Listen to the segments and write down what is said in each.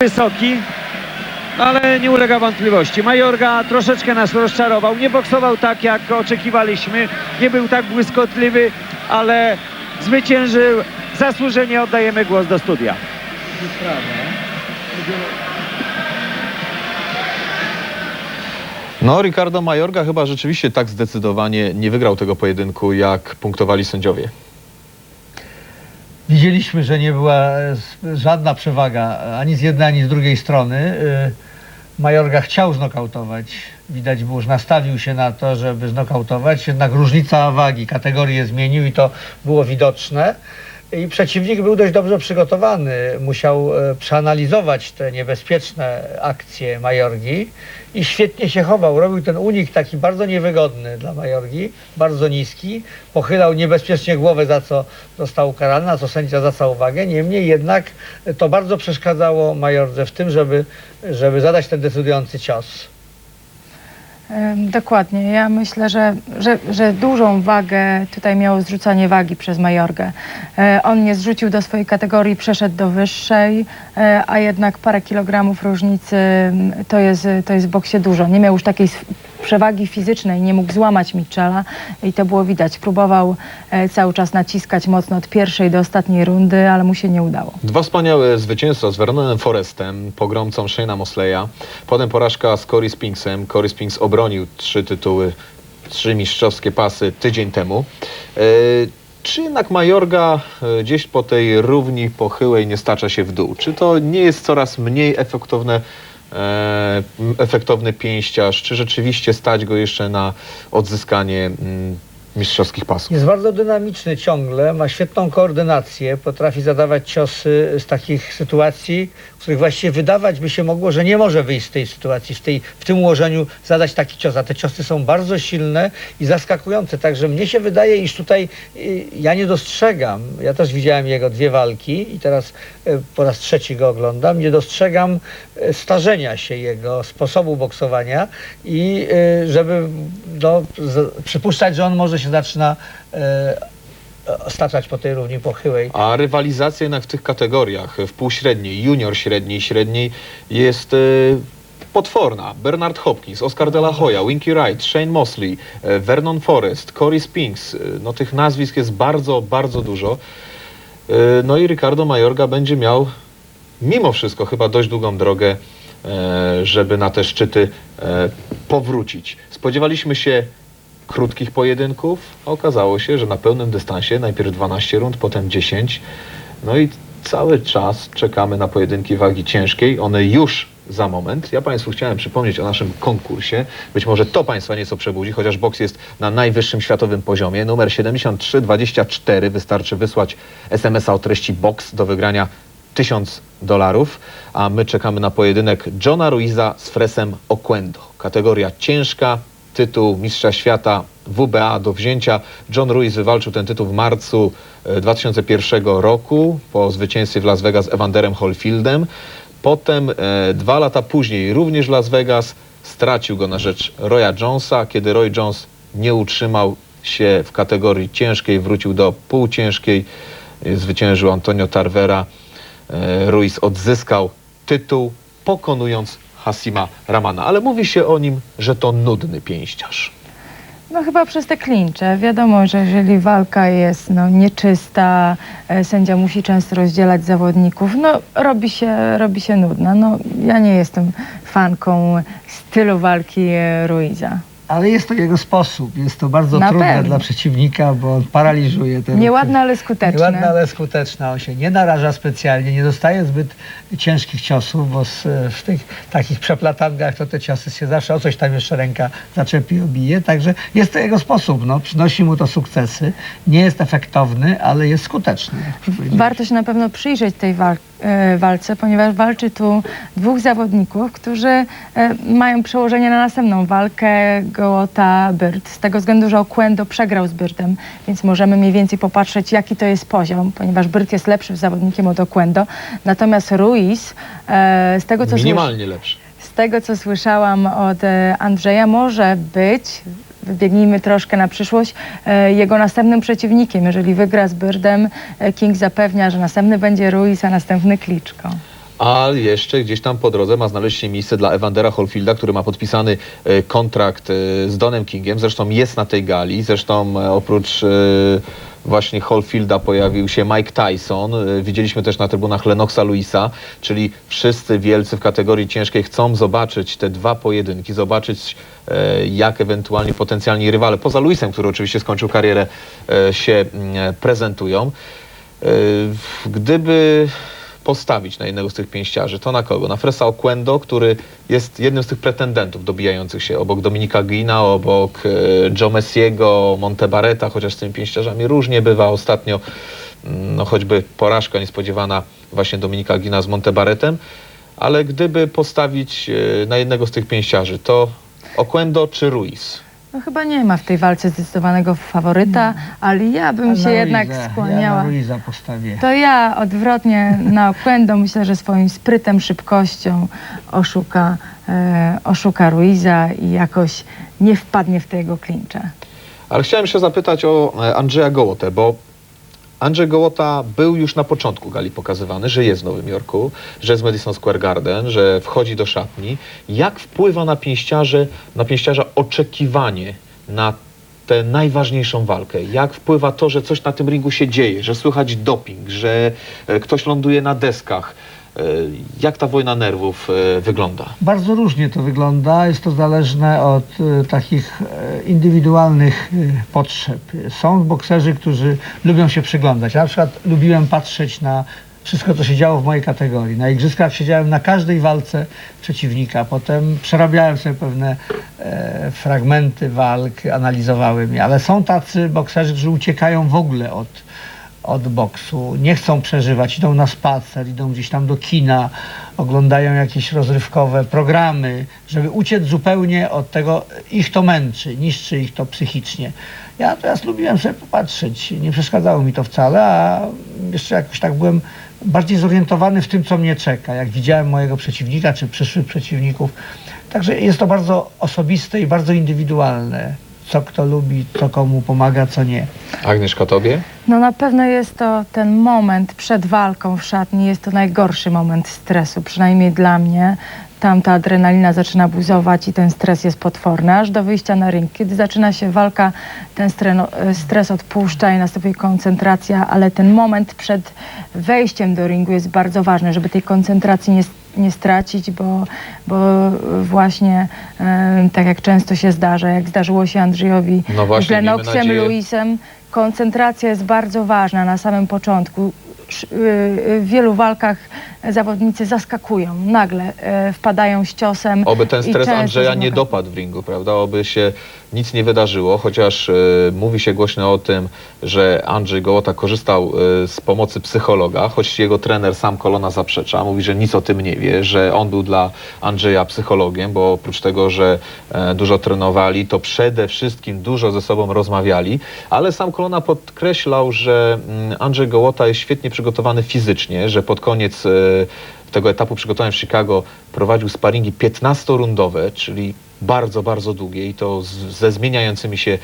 wysoki, ale nie ulega wątpliwości. Majorga troszeczkę nas rozczarował. Nie boksował tak, jak oczekiwaliśmy. Nie był tak błyskotliwy, ale zwyciężył. Zasłużenie oddajemy głos do studia. No, Ricardo Majorga chyba rzeczywiście tak zdecydowanie nie wygrał tego pojedynku, jak punktowali sędziowie. Widzieliśmy, że nie była e, żadna przewaga ani z jednej, ani z drugiej strony. Y, Majorga chciał znokautować. Widać było, że nastawił się na to, żeby znokautować. Jednak różnica wagi, kategorię zmienił i to było widoczne. I przeciwnik był dość dobrze przygotowany. Musiał e, przeanalizować te niebezpieczne akcje Majorgi i świetnie się chował. Robił ten unik taki bardzo niewygodny dla Majorgi, bardzo niski. Pochylał niebezpiecznie głowę, za co został ukarany, na co sędzia zwracał uwagę. Niemniej jednak to bardzo przeszkadzało Majordze w tym, żeby, żeby zadać ten decydujący cios. Dokładnie. Ja myślę, że, że, że dużą wagę tutaj miało zrzucanie wagi przez Majorgę. E, On nie zrzucił do swojej kategorii, przeszedł do wyższej, e, a jednak parę kilogramów różnicy to jest, to jest w boksie dużo. Nie miał już takiej przewagi fizycznej, nie mógł złamać Mitchella i to było widać. Próbował e, cały czas naciskać mocno od pierwszej do ostatniej rundy, ale mu się nie udało. Dwa wspaniałe zwycięstwa z Vernonem Forestem, pogromcą Shane'a Mosleya. Potem porażka z Cory Spinksem. Cory Spinks obronił trzy tytuły, trzy mistrzowskie pasy tydzień temu. E, czy jednak Majorga e, gdzieś po tej równi pochyłej nie stacza się w dół? Czy to nie jest coraz mniej efektowne, efektowny pięściarz? Czy rzeczywiście stać go jeszcze na odzyskanie mm, mistrzowskich pasów? Jest bardzo dynamiczny ciągle, ma świetną koordynację, potrafi zadawać ciosy z takich sytuacji, których właściwie wydawać by się mogło, że nie może wyjść z tej sytuacji, w, tej, w tym ułożeniu zadać taki cios. A te ciosy są bardzo silne i zaskakujące. Także mnie się wydaje, iż tutaj y, ja nie dostrzegam, ja też widziałem jego dwie walki i teraz y, po raz trzeci go oglądam, nie dostrzegam y, starzenia się jego sposobu boksowania i żeby no, z, przypuszczać, że on może się zaczyna staczać po tej równi pochyłej. A rywalizacja jednak w tych kategoriach, w półśredniej, junior średniej, średniej jest e, potworna. Bernard Hopkins, Oscar de la Hoya, Winky Wright, Shane Mosley, e, Vernon Forrest, Cory Spinks. E, no tych nazwisk jest bardzo, bardzo dużo. E, no i Ricardo Majorga będzie miał mimo wszystko chyba dość długą drogę, e, żeby na te szczyty e, powrócić. Spodziewaliśmy się krótkich pojedynków, okazało się, że na pełnym dystansie najpierw 12 rund, potem 10. No i cały czas czekamy na pojedynki wagi ciężkiej. One już za moment. Ja Państwu chciałem przypomnieć o naszym konkursie. Być może to Państwa nieco przebudzi, chociaż boks jest na najwyższym światowym poziomie. Numer 7324. Wystarczy wysłać SMS-a o treści box do wygrania 1000 dolarów, a my czekamy na pojedynek Johna Ruiza z Fresem Oquendo. Kategoria ciężka, tytuł mistrza świata WBA do wzięcia. John Ruiz wywalczył ten tytuł w marcu e, 2001 roku po zwycięstwie w Las Vegas z Evanderem Holyfieldem. Potem e, dwa lata później, również w Las Vegas, stracił go na rzecz Roya Jonesa, kiedy Roy Jones nie utrzymał się w kategorii ciężkiej, wrócił do półciężkiej, e, zwyciężył Antonio Tarvera. E, Ruiz odzyskał tytuł, pokonując Hasima Ramana. Ale mówi się o nim, że to nudny pięściarz. No chyba przez te klincze. Wiadomo, że jeżeli walka jest no, nieczysta, e, sędzia musi często rozdzielać zawodników, no robi się, robi się nudna. No, ja nie jestem fanką stylu walki e, Ruiza. Ale jest to jego sposób. Jest to bardzo Na trudne pewno. dla przeciwnika, bo on paraliżuje te Nieładne, ale skuteczne. Nieładna, ale skuteczna. On się nie naraża specjalnie, nie dostaje zbyt ciężkich ciosów, bo z, w tych takich przeplatangach to te ciosy się zawsze o coś tam jeszcze ręka zaczepi i obije. Także jest to jego sposób. No. Przynosi mu to sukcesy. Nie jest efektowny, ale jest skuteczny. Warto się na pewno przyjrzeć tej wal- e, walce, ponieważ walczy tu dwóch zawodników, którzy e, mają przełożenie na następną walkę Gołota Byrd. Z tego względu, że Oquendo przegrał z Byrdem, więc możemy mniej więcej popatrzeć, jaki to jest poziom, ponieważ Byrd jest lepszym zawodnikiem od Oquendo. Natomiast Ruiz, e, z tego co Minimalnie lepszy. z tego, co słyszałam od e, Andrzeja, może być, wybiegnijmy troszkę na przyszłość, e, jego następnym przeciwnikiem. Jeżeli wygra z Byrdem, e, King zapewnia, że następny będzie Ruiz, a następny Kliczko. A jeszcze gdzieś tam po drodze ma znaleźć się miejsce dla Evandera Holyfielda, który ma podpisany e, kontrakt e, z Donem Kingiem. Zresztą jest na tej gali. Zresztą e, oprócz właśnie Holyfielda pojawił się Mike Tyson. Widzieliśmy też na trybunach Lenoxa Luisa, czyli wszyscy wielcy w kategorii ciężkiej chcą zobaczyć te dwa pojedynki, zobaczyć jak ewentualnie potencjalni rywale, poza Luisem, który oczywiście skończył karierę, się mm, prezentują. Gdyby postawić na jednego z tych pięściarzy, to na kogo? Na Fresa Oquendo, który jest jednym z tych pretendentów dobijających się obok Dominika Gina, obok e, Joe Messiego, Montebareta, chociaż z tymi pięściarzami różnie bywa. Ostatnio mm, no, choćby porażka niespodziewana właśnie Dominika Gina z Montebaretem, ale gdyby postawić e, na jednego z tych pięściarzy, to Oquendo czy Ruiz? No chyba nie ma w tej walce zdecydowanego faworyta, ale ja bym się jednak. Ja skłaniała. Ruiza postawię. To ja odwrotnie na Oquendo myślę, że swoim sprytem, szybkością oszuka, e, oszuka Ruiza i jakoś nie wpadnie w tego klincza. Ale chciałem się zapytać o e, Andrzeja Gołotę, bo Andrzej Gołota był już na początku gali pokazywany, że jest w Nowym Jorku, że jest w Madison Square Garden, że wchodzi do szatni. Jak wpływa na pięściarze, na pięściarza oczekiwanie na tę najważniejszą walkę? Jak wpływa to, że coś na tym ringu się dzieje, że słychać doping, że e, ktoś ląduje na deskach? E, Jak ta wojna nerwów e, wygląda? Bardzo różnie to wygląda. Jest to zależne od e, takich indywidualnych potrzeb. Są bokserzy, którzy lubią się przyglądać. Ja na przykład lubiłem patrzeć na wszystko, co się działo w mojej kategorii. Na igrzyskach siedziałem na każdej walce przeciwnika. Potem przerabiałem sobie pewne fragmenty walk, analizowałem je. Ale są tacy bokserzy, którzy uciekają w ogóle od, od boksu, nie chcą przeżywać, idą na spacer, idą gdzieś tam do kina, oglądają jakieś rozrywkowe programy, żeby uciec zupełnie od tego, ich to męczy, niszczy ich to psychicznie. Ja teraz lubiłem sobie popatrzeć, nie przeszkadzało mi to wcale, a jeszcze jakoś tak byłem bardziej zorientowany w tym, co mnie czeka, jak widziałem mojego przeciwnika, czy przyszłych przeciwników. Także jest to bardzo osobiste i bardzo indywidualne, co kto lubi, co komu pomaga, co nie. Agnieszka, tobie? No na pewno jest to ten moment przed walką w szatni, jest to najgorszy moment stresu, przynajmniej dla mnie. Tam ta adrenalina zaczyna buzować i ten stres jest potworny, aż do wyjścia na ring. Kiedy zaczyna się walka, ten stres odpuszcza i następuje koncentracja, ale ten moment przed wejściem do ringu jest bardzo ważny, żeby tej koncentracji nie, nie stracić, bo, bo właśnie e, tak jak często się zdarza, jak zdarzyło się Andrzejowi No właśnie, miejmy nadzieję- Luisem, koncentracja jest bardzo ważna na samym początku. Sz- y, y, W wielu walkach zawodnicy zaskakują, nagle e, wpadają z ciosem. Oby ten i stres często Andrzeja nie dopadł w ringu, prawda? Oby się nic nie wydarzyło, chociaż e, mówi się głośno o tym, że Andrzej Gołota korzystał e, z pomocy psychologa, choć jego trener sam Kolona zaprzecza, mówi, że nic o tym nie wie, że on był dla Andrzeja psychologiem, bo oprócz tego, że e, dużo trenowali, to przede wszystkim dużo ze sobą rozmawiali, ale sam Kolona podkreślał, że mm, Andrzej Gołota jest świetnie przygotowany fizycznie, że pod koniec e, tego etapu przygotowania w Chicago prowadził sparingi 15-rundowe, czyli bardzo, bardzo długie i to z, ze zmieniającymi się e,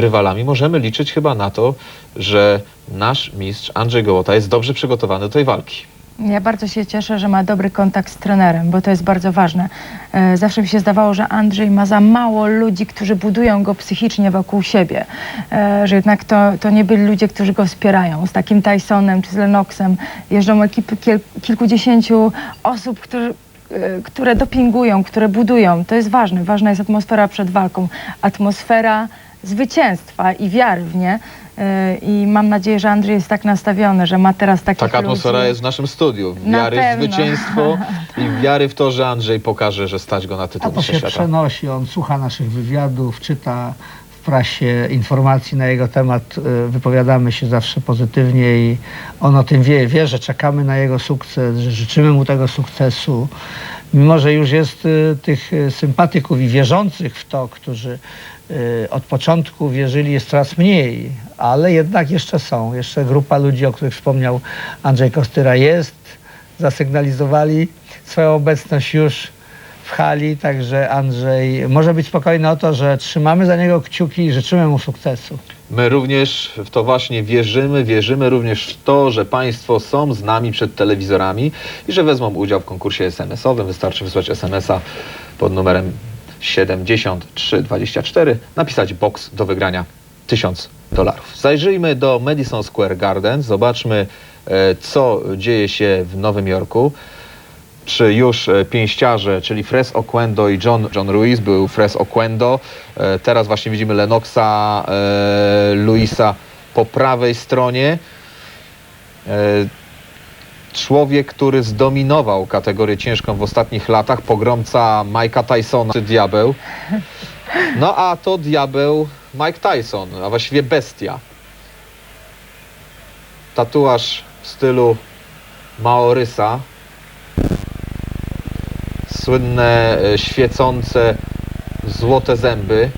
rywalami. Możemy liczyć chyba na to, że nasz mistrz Andrzej Gołota jest dobrze przygotowany do tej walki. Ja bardzo się cieszę, że ma dobry kontakt z trenerem, bo to jest bardzo ważne. E, Zawsze mi się zdawało, że Andrzej ma za mało ludzi, którzy budują go psychicznie wokół siebie. E, Że jednak to, to nie byli ludzie, którzy go wspierają. Z takim Tysonem czy z Lennoxem jeżdżą ekipy kilkudziesięciu osób, którzy e, które dopingują, które budują. To jest ważne. Ważna jest atmosfera przed walką. Atmosfera zwycięstwa i wiary w nie. E, I mam nadzieję, że Andrzej jest tak nastawiony, że ma teraz takich Taka atmosfera ludzi. jest w naszym studiu. Na Wiary w pewno. zwycięstwo i wiary w to, że Andrzej pokaże, że stać go na A tytuł to mistrza się świata. przenosi, on słucha naszych wywiadów, czyta w prasie informacji na jego temat, y, wypowiadamy się zawsze pozytywnie i on o tym wie, wie, że czekamy na jego sukces, że życzymy mu tego sukcesu. Mimo, że już jest y, tych y, sympatyków i wierzących w to, którzy y, od początku wierzyli, jest coraz mniej, ale jednak jeszcze są. Jeszcze grupa ludzi, o których wspomniał Andrzej Kostyra jest, zasygnalizowali swoją obecność już w hali, także Andrzej może być spokojny o to, że trzymamy za niego kciuki i życzymy mu sukcesu. My również w to właśnie wierzymy, wierzymy również w to, że Państwo są z nami przed telewizorami i że wezmą udział w konkursie SMS-owym. Wystarczy wysłać SMS-a pod numerem 7324, napisać box do wygrania 1000 dolarów. Zajrzyjmy do Madison Square Garden, zobaczmy e, co dzieje się w Nowym Jorku. Czy już e, pięściarze, czyli Fres Oquendo i John, John Ruiz, był Fres Oquendo. E, Teraz właśnie widzimy Lenoxa, e, Luisa po prawej stronie. Człowiek, który zdominował kategorię ciężką w ostatnich latach, pogromca Mike'a Tysona, czy diabeł. No a to diabeł Mike Tyson, a właściwie bestia. Tatuaż w stylu Maorysa. Słynne e, świecące złote zęby.